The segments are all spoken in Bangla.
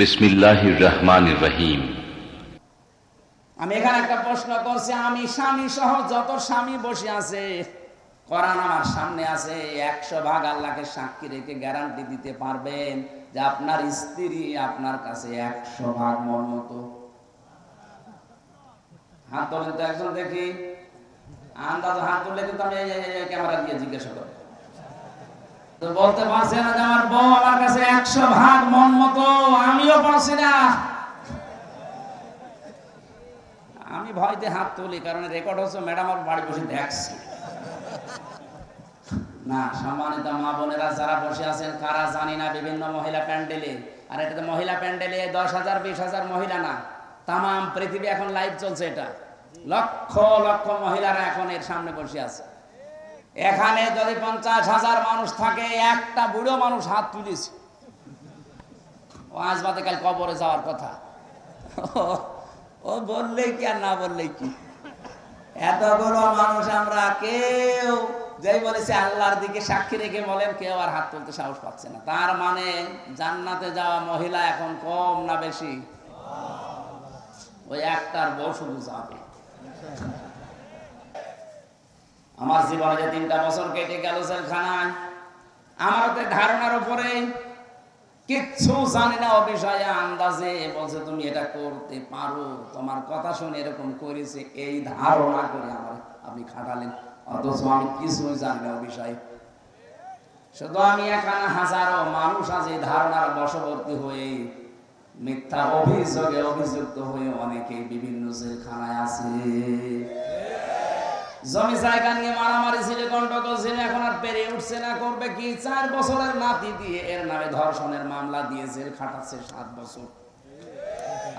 বিসমিল্লাহির রহমানির রহিম। আমি এখানে একটা প্রশ্ন করছি, আমি স্বামী সহ যত স্বামী বসে আছে আমার সামনে আছে, একশো ভাগ আল্লাহকে সাক্ষী রেখে গ্যারান্টি দিতে পারবেন যে আপনার স্ত্রী আপনার কাছে একশো ভাগ মন মতো। হাত তোলেন তো একজন দেখি, আন্দাজ হাত তুললে কিন্তু আমি ক্যামেরা দিয়ে জিজ্ঞাসা করি বলতে পারছে না যে আমার কাছে একশো ভাগ মন মতো, আমিও পারছি না। আমি ভয়তে হাত তুলি, কারণ রেকর্ড হচ্ছে ম্যাডাম আমার বাড়ি বসে দেখছি। না, সম্মানিত মা বোনেরা যারা বসে আছেন, কারা জানি না বিভিন্ন মহিলা প্যান্ডেলে। আর এটা তো মহিলা প্যান্ডেলে দশ হাজার, বিশ হাজার মহিলা না। তাম পৃথিবী এখন লাইভ চলছে এটা। লক্ষ লক্ষ মহিলারা এখন এর সামনে বসে আছে। এখানে যদি পঞ্চাশ হাজার মানুষ থাকে, একটা বুড়ো মানুষ হাত তুলেছে। ও কাল কবরে যাওয়ার কথা। ও- বললেই কি আর না বললেই কি? এতগুলো মানুষ আমরা কেউ যেই বলেছে আল্লাহর দিকে সাক্ষী রেখে বলেন, কেউ আর হাত তুলতে সাহস পাচ্ছে না। তার মানে জান্নাতে যাওয়া মহিলা এখন কম না বেশি? ওই একটার শুধু যাবে। আমার জীবনে যে তিনটা বছর কেটে গেল জেলখানায় আমার তো ধারণার উপরে কিচ্ছু জানি না বিষয়ে আন্দাজে বলছে, তুমি এটা করতে পারো। তোমার কথা শুনে এরকম করেছে, এই ধারণা করে আমার আপনি খাটালেন। অথচ আমি কিছুই জানি না বিষয়ে শুধু আমি এখানে হাজারো মানুষ এই ধারণার বশবর্তী হয়ে, মিথ্যা অভিযোগে অভিযুক্ত হয়ে অনেকে বিভিন্ন জেলখানায় আছে। জমি জায়গা নিয়ে মারামারি ছিল, গন্ডগোল ছিল, এখন আর পেরে উঠছে না, করবে কি? চার বছরের নাতি দিয়ে এর নামে ধর্ষণের মামলা দিয়ে জেল খাটাচ্ছে সাত বছর।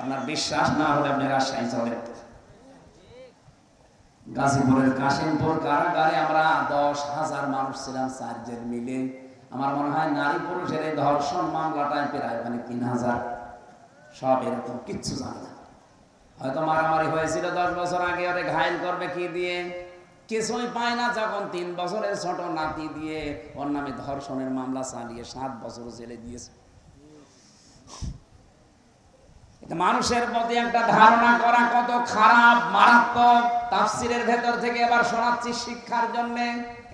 আপনার বিশ্বাস না হলে আপনি রাজশাহী চলেন। গাজীপুরের কাশিমপুর কারাগারে আমরা দশ হাজার মানুষ ছিলাম চার মিলে। আমার মনে হয় নারী পুরুষের এই ধর্ষণ মামলাটায় প্রায় মানে তিন হাজার। সব এরকম, কিচ্ছু জানে না। হয়তো মারামারি হয়েছিল দশ বছর আগে, ওরে ঘায়ল করবে কি দিয়ে? কিছুই পায় না যখন তিন বছরের ছোট নাতি দিয়ে ওর নামে ধর্ষণের মামলা চালিয়ে সাত বছর জেলে দিয়েছে। মানুষের প্রতি একটা ধারণা করা কত খারাপ, মারাত্মক, তাফসিরের ভেতর থেকে এবার শোনাচ্ছি শিক্ষার জন্য।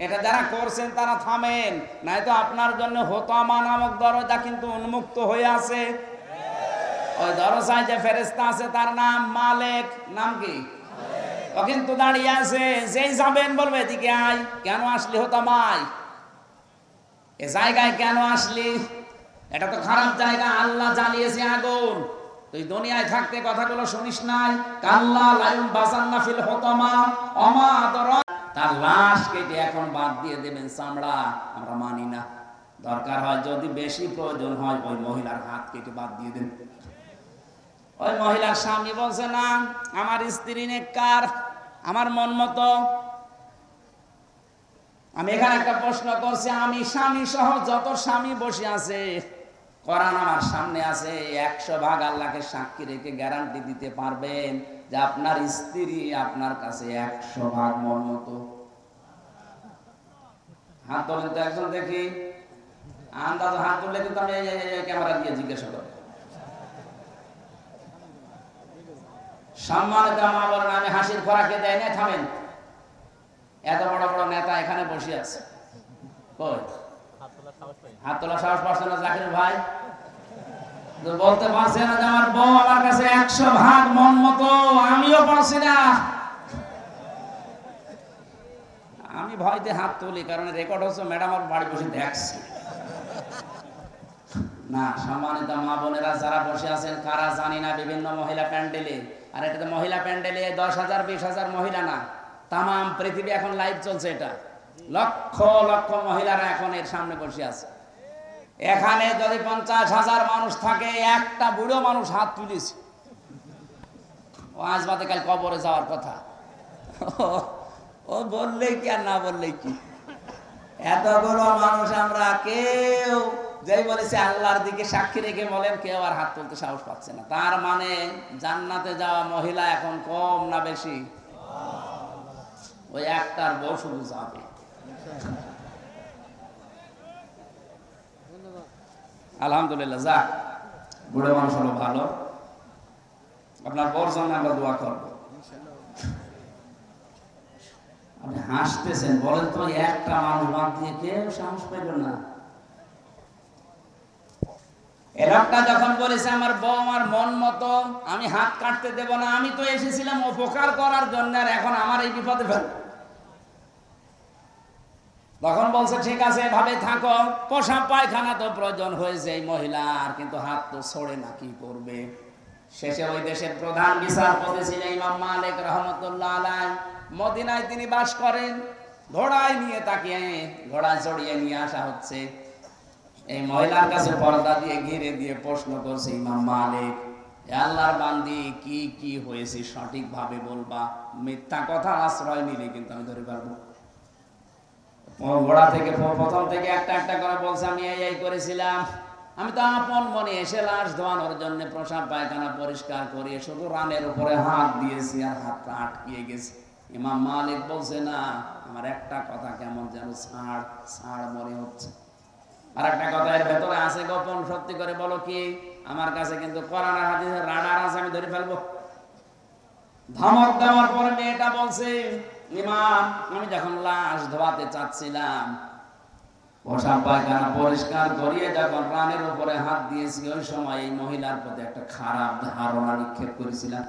এটা যারা করছেন তারা থামেন, নয়তো আপনার জন্য হতামা নামক দরজা কিন্তু উন্মুক্ত হয়ে আছে। ওই দরজায় যে ফেরেস্তা আছে তার নাম মালেক, নাম কি? ও কিন্তু দাঁড়িয়ে আছে, যেই যাবেন বলবে, এদিকে আয়, কেন আসলি হতামাই এ জায়গায় কেন আসলি? এটা তো খারাপ জায়গা, আল্লাহ জ্বালিয়েছে আগুন। তুই দুনিয়ায় থাকতে কথাগুলো শুনিস নাই? কাল্লা লায়ুম বাজান্না ফিল হতমা, অমা তার লাশ কেটে এখন বাদ দিয়ে দেবেন চামড়া, আমরা মানি না। দরকার হয় যদি বেশি প্রয়োজন হয়, ওই মহিলার হাত কেটে বাদ দিয়ে দেন। ওই মহিলার স্বামী বলছে, না, আমার স্ত্রী নেককার। আমার মন মতো। আমি এখানে একটা প্রশ্ন করছি, আমি স্বামী সহ যত স্বামী বসে আছে, কোরআন আমার সামনে আছে, একশো ভাগ আল্লাহকে সাক্ষী রেখে গ্যারান্টি দিতে পারবেন যে আপনার স্ত্রী আপনার কাছে একশো ভাগ মন মতো। হাত তোলেন তো একজন দেখি। আন্দাজ হাত তুললে কিন্তু আমি ক্যামেরা দিয়ে জিজ্ঞাসা করি সম্মানিত মা বলেন আমি হাসির খোরাকে দেয় না, থামেন। এত বড় বড় নেতা এখানে বসে আছে। হাত তোলা সাহস পাচ্ছে না জাকির ভাই? বলতে পারছে না আমার বউ আমার কাছে একশো ভাগ মন মতো, আমিও পারছি না। আমি ভয়তে হাত তুলি, কারণ রেকর্ড হচ্ছে ম্যাডাম আমার বাড়ি বসে দেখছি। না, সম্মানিত মা বোনেরা যারা বসে আছেন, কারা জানি না বিভিন্ন মহিলা প্যান্ডেলে। আর এটা তো মহিলা প্যান্ডেলে দশ হাজার, বিশ হাজার মহিলা না। তাম পৃথিবী এখন লাইভ চলছে এটা। লক্ষ লক্ষ মহিলারা এখন এর সামনে বসে আছে। এখানে যদি পঞ্চাশ হাজার মানুষ থাকে, একটা বুড়ো মানুষ হাত তুলেছে। ও আজ বাদে কাল কবরে যাওয়ার কথা। ও- বললেই কি আর না বললেই কি? এতগুলো মানুষ আমরা কেউ যেই বলেছে আল্লাহর দিকে সাক্ষী রেখে বলেন, কেউ আর হাত তুলতে সাহস পাচ্ছে না। তার মানে জান্নাতে যাওয়া মহিলা এখন কম না বেশি? ওই একটার শুধু যাবে। আলহামদুলিল্লাহ, যাক। বুড়ো মানুষ হলো ভালো। আপনার বর জন্য আমরা দোয়া করব। আপনি হাসতেছেন, বলেন তো একটা মানুষ বাদ দিয়ে কেউ সাহস পাইল না। এ যখন বলেছে, আমার বউ আমার মন মতো, আমি হাত কাটতে দেব না, আমি তো এসেছিলাম উপকার করার জন্য আর এখন আমার এই বিপদে ফেল তখন বলছে, ঠিক আছে এভাবে থাকো। পোশাক পায়খানা তো প্রয়োজন হয়েছে এই মহিলার কিন্তু হাত তো ছড়ে না, কি করবে? শেষে ওই দেশের প্রধান বিচারপতি ছিলেন ইমাম মালিক রহমতুল্লাহ আলাই মদিনায় তিনি বাস করেন। ঘোড়ায় নিয়ে তাকে ঘোড়ায় চড়িয়ে নিয়ে আসা হচ্ছে। এই মহিলার কাছে পর্দা দিয়ে ঘিরে দিয়ে প্রশ্ন করছে, ইমাম মালিক আল্লাহর বান্দি, কি কি হয়েছে? সঠিক ভাবে বলবা। মিথ্যা কথা, আশ্রয় নিলে কিন্তু আমি ধরে পারব ঘোড়া থেকে প্রথম থেকে একটা একটা করে বলছে, আমি এই এই করেছিলাম। আমি তো আপন মনে এসে লাশ ধোয়ানোর জন্য প্রসাব পায়খানা পরিষ্কার করিয়ে শুধু রানের উপরে হাত দিয়েছি আর হাতটা আটকিয়ে গেছে। ইমাম মালিক বলছে, না, আমার একটা কথা কেমন যেন ছাড় ছাড় মনে হচ্ছে। আর একটা কথা, এর ভেতরে আছে গোপন সত্যি করে বলো কি? আমার কাছে কিন্তু কোরআন আর হাদিসের রাডার আছে, আমি ধরে ফেলব। ধমক দেওয়ার পরে মেয়েটা বলছে আমি যখন লাশ ধোয়াতে চাচ্ছিলাম, পোশাক পায়খানা পরিষ্কার করিয়ে যখন উপরে হাত দিয়েছি, ওই সময় এই মহিলার প্রতি একটা খারাপ ধারণা নিক্ষেপ করেছিলাম।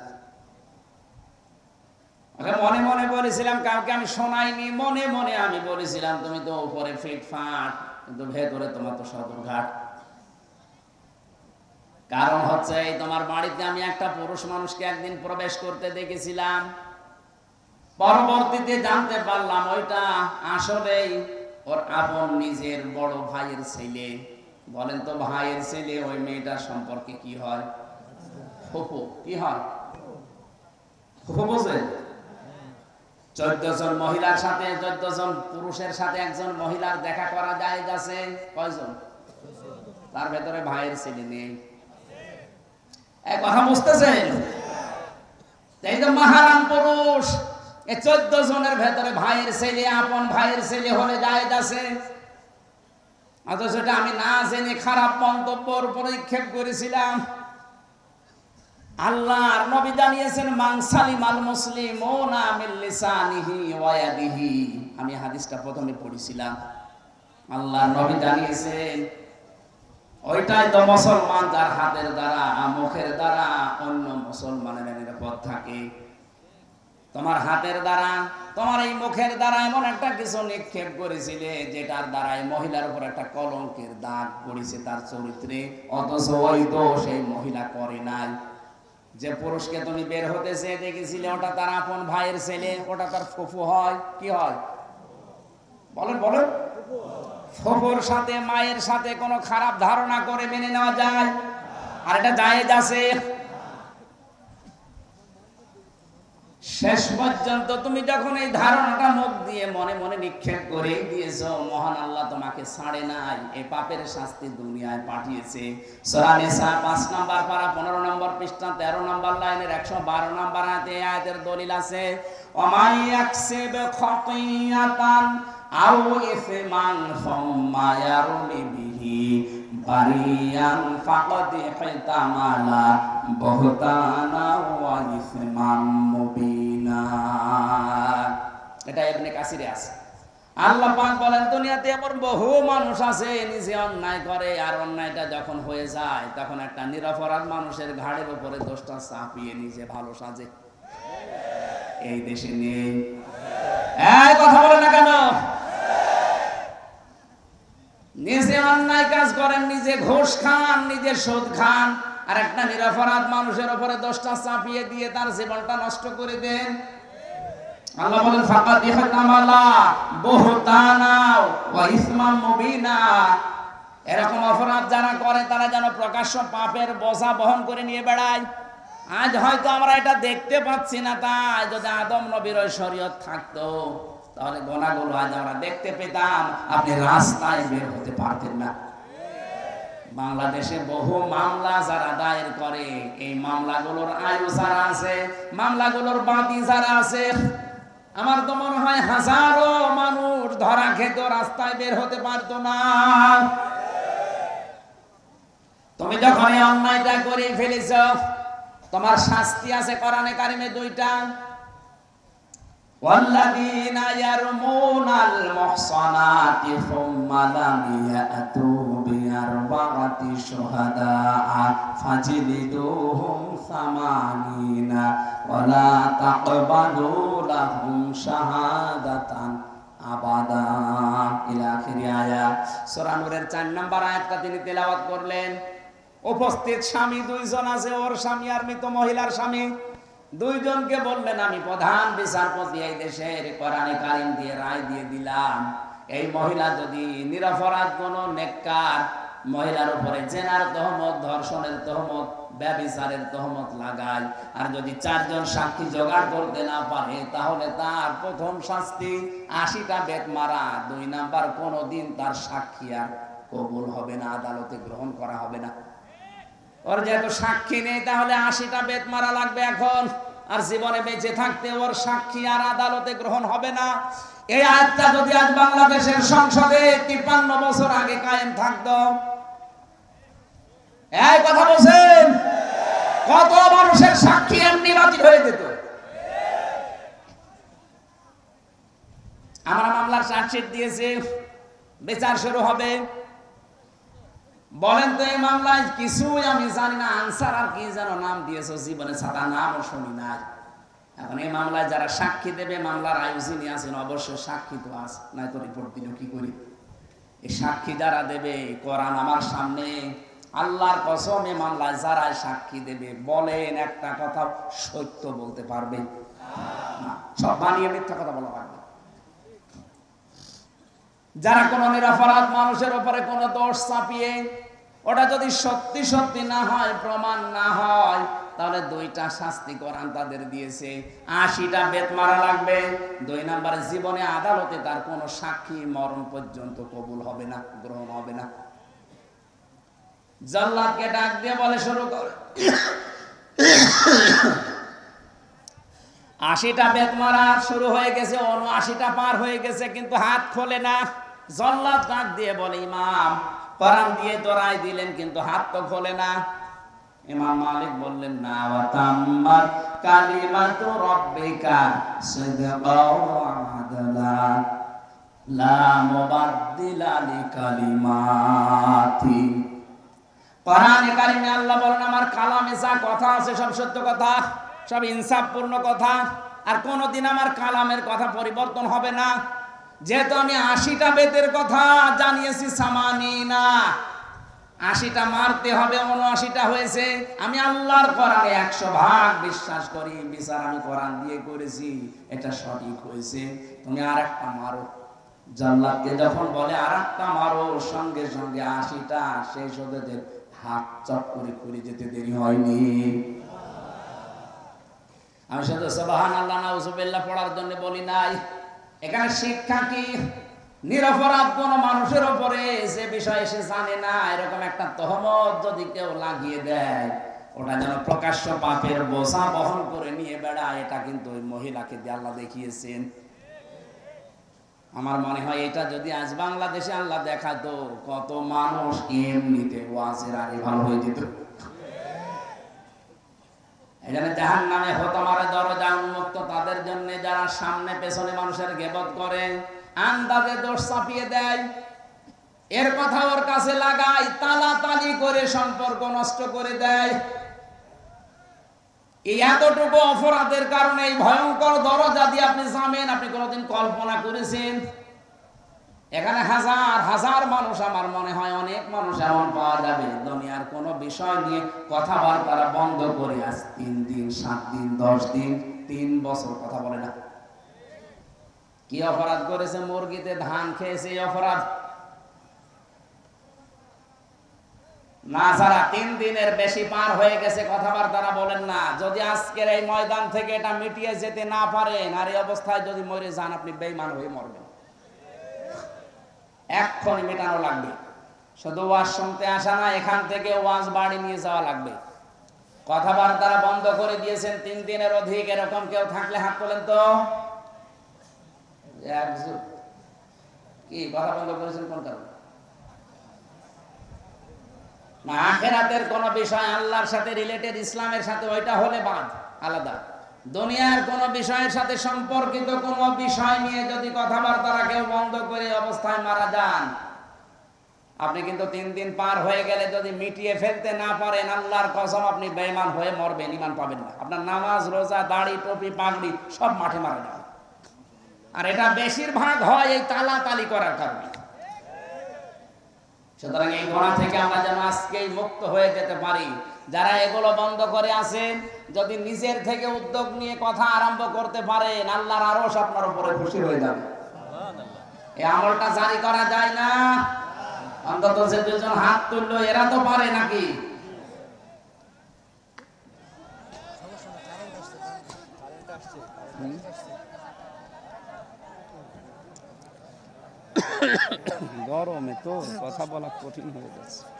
মনে মনে বলেছিলাম, কাউকে আমি শোনাইনি, মনে মনে আমি বলেছিলাম, তুমি তো উপরে ফিটফাট কিন্তু ভেতরে তোমার তো সদরঘাট কারণ হচ্ছে এই তোমার বাড়িতে আমি একটা পুরুষ মানুষকে একদিন প্রবেশ করতে দেখেছিলাম। পরবর্তীতে জানতে পারলাম ওইটা আসলেই ওর আপন নিজের বড় ভাইয়ের ছেলে। বলেন তো ভাইয়ের ছেলে ওই মেয়েটার সম্পর্কে কি হয়? ফুফু, কি হয়? ফুফু বোঝেন চোদ্দ জন মহিলার সাথে চোদ্দ জন পুরুষের সাথে একজন মহিলার দেখা করা যায় গেছে কয়জন? তার ভেতরে ভাইয়ের ছেলে নেই। কথা বুঝতেছেন? এই তো মহারাম পুরুষ এই চোদ্দ জনের ভেতরে ভাইয়ের ছেলে, আপন ভাইয়ের ছেলে হলে যায় আছে? অথচ আমি না জেনে খারাপ মন্তব্যর পরিক্ষেপ করেছিলাম। আল্লাহর নবী জানিয়েছেন মাংসালিম আল মুসলিম ও না মিল্লিসানিহি ওয়াদিহি আমি হাদিসটা প্রথমে পড়েছিলাম। আল্লাহ নবী জানিয়েছেন, ওইটাই তো মুসলমান যার হাতের দ্বারা, মুখের দ্বারা অন্য মুসলমানের নিরাপদ থাকে। তোমার হাতের দ্বারা, তোমার এই মুখের দ্বারা এমন একটা কিছু নিক্ষেপ করেছিলে, যেটার দ্বারা এই মহিলার উপর একটা কলঙ্কের দাগ পড়েছে তার চরিত্রে। অথচ ওই তো সেই মহিলা করে নাই। যে পুরুষকে তুমি বের হতে চেয়ে দেখেছিলে, ওটা তার আপন ভাইয়ের ছেলে, ওটা তার ফুফু হয়, কি হয়? বলেন বলেন। ফুফুর সাথে, মায়ের সাথে কোনো খারাপ ধারণা করে মেনে নেওয়া যায়? আর এটা জায়েজ আছে? শেষ পর্যন্ত তুমি যখন এই ধারণাটা মুখ দিয়ে মনে মনে নিক্ষেপ করে দিয়েছ, মহান আল্লাহ তোমাকে ছাড়ে নাই এই পাপের শাস্তি দুনিয়ায় পাঠিয়েছে। 5 নাম্বার পারা 15 নম্বর পৃষ্ঠা 13 নম্বর লাইনের 112 নম্বর আয়াতে আয়াতের দলিল আছে খাতিয়াতান আও ইসমান সুম্মা ইয়ারমি বিহি বহু মানুষ আছে, নিজে অন্যায় করে আর অন্যায়টা যখন হয়ে যায়, তখন একটা নিরপরাধ মানুষের ঘাড়ের উপরে দোষটা চাপিয়ে নিজে ভালো সাজে। এই দেশে নেই। কথা বলে না কেন নিজে অন্যায় কাজ করেন, নিজে ঘোষ খান নিজে সুদ খান আর একটা নিরাপরাধ মানুষের উপরে দোষটা চাপিয়ে দিয়ে তার জীবনটা নষ্ট করে দেন। এরকম অপরাধ যারা করে, তারা যেন প্রকাশ্য পাপের বোঝা বহন করে নিয়ে বেড়ায়। আজ হয়তো আমরা এটা দেখতে পাচ্ছি না, তাই যদি আদম নবীর শরীয়ত থাকতো তাহলে গোনাগুলো আজ আমরা দেখতে পেতাম। আপনি রাস্তায় বের হতে পারতেন না। বাংলাদেশে বহু মামলা যারা দায়ের করে, এই মামলাগুলোর আয়ু যারা আছে, মামলাগুলোর বাতি যারা আছে, আমার তো মনে হয় হাজারো মানুষ ধরা খেত, রাস্তায় বের হতে পারতো না। তুমি যখন অন্যায়টা করে ফেলেছ, তোমার শাস্তি আছে কোরআনে কারিমে দুইটা। والذين يرمون المحصنات ثم لم يأتوا بأربعة شهداء فاجلدوهم ثمانين ولا تقبلوا لهم شهادة আবাদা ইলা আখিরি আয়াত সূরা নূরের 4 নম্বর আয়াতটা তিনি তেলাওয়াত করলেন উপস্থিত স্বামী দুইজন আছে ওর স্বামী আর মৃত মহিলার স্বামী দুইজনকে বললেন, আমি প্রধান বিচারপতি এই দেশের কোরআনে কারিম দিয়ে রায় দিয়ে দিলাম। এই মহিলা যদি নিরপরাধ কোন নেককার, মহিলার উপরে জেনার তহমত, ধর্ষণের তহমত, ব্যবিচারের তহমত লাগায়। আর যদি চারজন সাক্ষী জোগাড় করতে না পারে, তাহলে তার প্রথম শাস্তি আশিটা বেত মারা, দুই নাম্বার কোনোদিন তার সাক্ষী আর কবুল হবে না, আদালতে গ্রহণ করা হবে না। ওর যেহেতু সাক্ষী নেই, তাহলে আশিটা বেত মারা লাগবে এখন। আর জীবনে বেঁচে থাকতে ওর সাক্ষী আর আদালতে গ্রহণ হবে না। এই আয়াতটা যদি আজ বাংলাদেশের সংসদে তিপ্পান্ন বছর আগে কায়েম থাকতো। এই কথা বলছেন? কত মানুষের সাক্ষী এমনি বাতিল হয়ে যেত। আমরা মামলার চার্জশিট দিয়েছে, বিচার শুরু হবে। বলেন তো এই মামলায় কিছুই আমি জানি না, আনসার আর কি যেন নাম দিয়েছ, জীবনে সাদা নামও শুনি নাই। এখন এই মামলায় যারা সাক্ষী দেবে, মামলার আয়ু যিনি আছেন, অবশ্যই সাক্ষী তো আছে নাই তো রিপোর্ট দিল কি করি? এই সাক্ষী যারা দেবে কোরআন আমার সামনে। আল্লাহর কসম এ মামলায় যারা সাক্ষী দেবে, বলেন একটা কথা, সত্য বলতে পারবে। না, সব বানিয়ে মিথ্যা কথা বলা লাগবে। যারা কোনো নিরাপরাধ মানুষের উপরে কোনো দোষ চাপিয়ে ওটা যদি সত্যি সত্যি না হয়, প্রমাণ না হয়, তাহলে দুইটা শাস্তি কোরআন তাদের দিয়েছে। আশিটা বেত মারা লাগবে। দুই নম্বরে জীবনে আদালতে তার কোনো সাক্ষী মরণ পর্যন্ত কবুল হবে না, গ্রহণ হবে না। জল্লাদকে ডাক দিয়ে বলে শুরু করে। আশিটা বেত মারা শুরু হয়ে গেছে অন্য আশিটা পার হয়ে গেছে, কিন্তু হাত খোলে না। জল্লাদ ডাক দিয়ে বলে, ইমাম কোরআন দিয়ে তোরাই দিলেন, কিন্তু হাত তো খোলে না। ইমাম মালিক বললেন, না, ওয়া তাম্মাত কালিমাতু রাব্বিকা সিদকাও আদলা লা মুবাদদিলা লিকালিমাতি। কোরআনে কারিমে আল্লাহ বলেন, আমার কালামে যা কথা আছে সব সত্য কথা। সব ইনসাফপূর্ণ কথা। আর কোনোদিন আমার কালামের কথা পরিবর্তন হবে না। যেহেতু আমি আশিটা বেদের কথা জানিয়েছি, সামানি না। আশিটা মারতে হবে উনআশিটা হয়েছে। আমি আল্লাহর কোরআনে একশো ভাগ বিশ্বাস করি, বিচার আমি কোরআন দিয়ে করেছি, এটা সঠিক হয়েছে। তুমি আর একটা মারো। জাল্লাদকে যখন বলে আর একটা মারো, সঙ্গে সঙ্গে আশিটা সেই সদস্যদের হাত চট করে খুলে যেতে দেরি হয়নি। আমি আল্লাহ নাউজুবিল্লাহ পড়ার জন্য বলি নাই। এখানে শিক্ষা কি? নিরপরাধ মানুষের যে বিষয় সে জানে না, এরকম একটা তহমত যদি কেউ লাগিয়ে দেয়, ওটা যেন প্রকাশ্য পাপের বোঝা বহন করে নিয়ে বেড়ায়, এটা কিন্তু ওই মহিলাকে আল্লাহ দেখিয়েছেন। আমার মনে হয় এটা যদি আজ বাংলাদেশে আল্লাহ দেখাতো, কত মানুষ এমনিতে ওয়াজের আগে ভালো হয়ে যেত। এখানে জাহান নামে হতমারে দরজা উন্মুক্ত, তাদের জন্য যারা সামনে পেছনে মানুষের গেবত করে, আন্দাজে দোষ চাপিয়ে দেয়। এর কথা ওর কাছে লাগায় তালা তালি করে সম্পর্ক নষ্ট করে দেয়। এতটুকু অপরাধের কারণে এই ভয়ঙ্কর দরজা দিয়ে আপনি যাবেন, আপনি কোনোদিন কল্পনা করেছেন? এখানে হাজার হাজার মানুষ আমার মনে হয় অনেক মানুষ এমন পাওয়া যাবে। দুনিয়ার কোন বিষয় নিয়ে কথাবার্তা বন্ধ করে আজ তিন দিন, সাত দিন, দশ দিন, তিন বছর কথা বলে না। কি অপরাধ করেছে মুরগিতে ধান খেয়েছে অপরাধ? না তিন দিনের বেশি পার হয়ে গেছে কথাবার্তা বলেন না। যদি আজকের এই ময়দান থেকে এটা মিটিয়ে যেতে না পারেন, আর এই অবস্থায় যদি মরে যান, আপনি বেইমান হয়ে মরবেন। এক্ষণে মেটানো লাগবে। শুধু ওয়াজ শুনতে আসা না, এখান থেকে ওয়াজ বাড়ি নিয়ে যাওয়া লাগবে। কথাবার্তা বন্ধ করে দিয়েছেন তিন দিনের অধিক, এরকম কেউ থাকলে হাত তোলেন তো? কি, কথা বন্ধ করেছেন কোন কারণে? না, আখেরাতের কোন বিষয় আল্লাহর সাথে রিলেটেড ইসলামের সাথে, ওইটা হলে বাদ, আলাদা। দুনিয়ার কোন বিষয়ের সাথে সম্পর্কিত কোন বিষয় নিয়ে যদি কথাবার্তা কেউ বন্ধ করে অবস্থায় মারা যান, আপনি কিন্তু তিন দিন পার হয়ে গেলে যদি মিটিয়ে ফেলতে না পারেন, আল্লাহর কসম আপনি বেঈমান হয়ে মরবেন ইমান পাবেন না। আপনার নামাজ, রোজা, দাড়ি, টুপি, পাগড়ি সব মাঠে মারা যাবে। আর এটা বেশিরভাগ হয় এই তালা তালি করার কারণে। সুতরাং এই গোড়া থেকে আমরা যেন আজকেই মুক্ত হয়ে যেতে পারি। যারা এগুলো বন্ধ করে আছেন, যদি নিজের থেকে উদ্যোগ নিয়ে কথা আরম্ভ করতে পারেন, আল্লাহর আরশ আপনার উপরে খুশি হয়ে যাবে। এই আমলটা জারি করা যায় না। অন্তত যে দুজন হাত তুললো, এরা তো পারে নাকি? গরমে তো কথা বলা কঠিন হয়ে যাচ্ছে।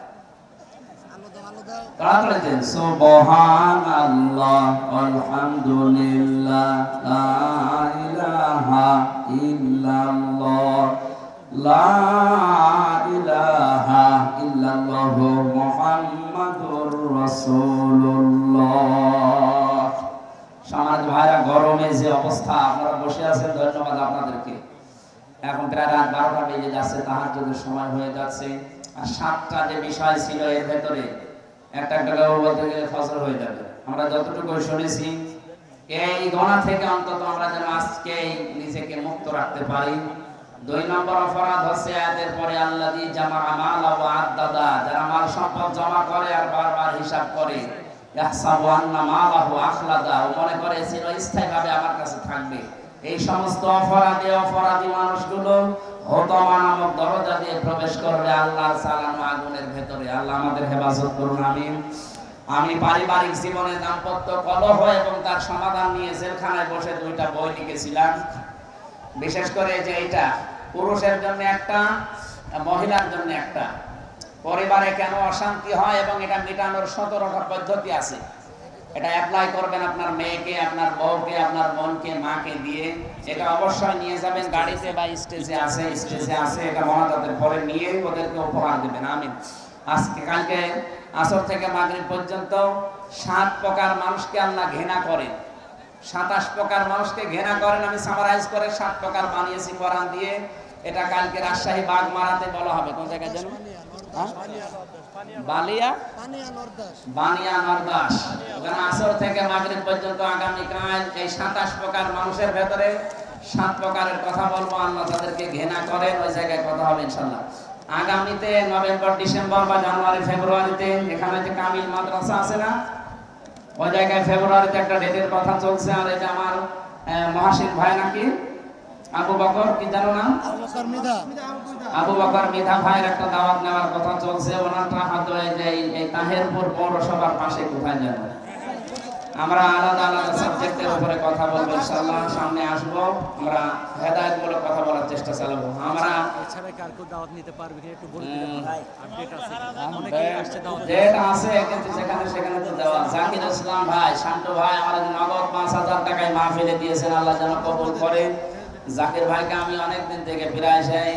তাড়াতাড়ি সুবহানাল্লাহ আলহামদুলিল্লাহ লা ইলাহা ইল্লাল্লাহ লা ইলাহা ইল্লাল্লাহ। মুহাম্মাদুর রাসূলুল্লাহ সমাজ ভাইরা গরমে যে অবস্থা আপনারা বসে আছেন ধন্যবাদ আপনাদেরকে এখন প্রায় রাত বারোটা বেজে যাচ্ছে তাহার যদি সময় হয়ে যাচ্ছে। আর সাতটা যে বিষয় ছিল এর ভেতরে একটা একটা বলতে গেলে ফসল হয়ে যাবে। আমরা যতটুকু শুনেছি, এই গণা থেকে অন্তত আমরা যেন আজকে নিজেকে মুক্ত রাখতে পারি। দুই নম্বর অপরাধ হচ্ছে এদের পরে আল্লাহ দি জামা আমাল ও আদাদা যারা মাল সম্পদ জমা করে আর বারবার হিসাব করে। ইয়াহসাবু আন্না মালাহু আখলাদা মনে করে চিরস্থায়ীভাবে আমার কাছে থাকবে। এই সমস্ত অপরাধী অপরাধী মানুষগুলো দরজা দিয়ে প্রবেশ করবে আগুনের ভেতরে। আল্লাহ আমাদের হেফাজত করুন আমি পারিবারিক জীবনে দাম্পত্য কলহ এবং তার সমাধান নিয়ে জেলখানায় বসে দুইটা বই লিখেছিলাম। বিশেষ করে যে এটা পুরুষের জন্য একটা, মহিলার জন্য একটা। পরিবারে কেন অশান্তি হয় এবং এটা মেটানোর সতেরোটা পদ্ধতি আছে? এটা অ্যাপ্লাই করবেন আপনার মেয়েকে, আপনার বউকে, আপনার বোনকে, মাকে দিয়ে। এটা অবশ্যই নিয়ে যাবেন গাড়িতে বা স্টেজে আছে স্টেজে আছে, এটা মহাদাতের পরে নিয়ে ওদেরকে উপহার দেবেন, আমিন। আজকে, কালকে আসর থেকে মাগরিব পর্যন্ত সাত প্রকার মানুষকে আল্লাহ ঘৃণা করেন। সাতাশ প্রকার মানুষকে ঘৃণা করেন, আমি সামারাইজ করে সাত প্রকার বানিয়েছি কোরআন দিয়ে। এটা কালকে রাজশাহী বাঘ মারাতে বলা হবে। কোন জায়গায় যেন হ্যাঁ? বালিয়া? আগামীতে নভেম্বর, ডিসেম্বর বা জানুয়ারি, ফেব্রুয়ারিতে এখানে যে কামিল মাদ্রাসা আছে না, ওই জায়গায় ফেব্রুয়ারিতে একটা ডেটের কথা চলছে, আর এটা আমার ভাই নাকি আবু বকর কি জানো না? আবু বকর মিধা। ভাইয়ের একটা দাওয়াত নেওয়ার কথা চলছে। ওনারটা হয়তো এই যে এই- তাহেরপুর পৌরসভার পাশে কোথায় যেন। আমরা আলাদা আলাদা সাবজেক্টের উপরে কথা বলব ইনশাআল্লাহ। সামনে আসব। আমরা হেদায়েতমূলক কথা বলার চেষ্টা চালাবো। আমরা এছাড়া কার কেউ দাওয়াত নিতে পারবে কিনা একটু বলে হুম। আপডেট আছে অনেকেই আসছে দাওয়াত ডেট আছে কিন্তু যেখানে সেখানে তো দেওয়া। জাকির ইসলাম ভাই শান্ত ভাই আমার নগদ পাঁচ হাজার টাকায় মাহফিলে দিয়েছেন। আল্লাহ যেন কবুল করেন জাকির ভাইকে আমি অনেক দিন থেকে প্রায় সেই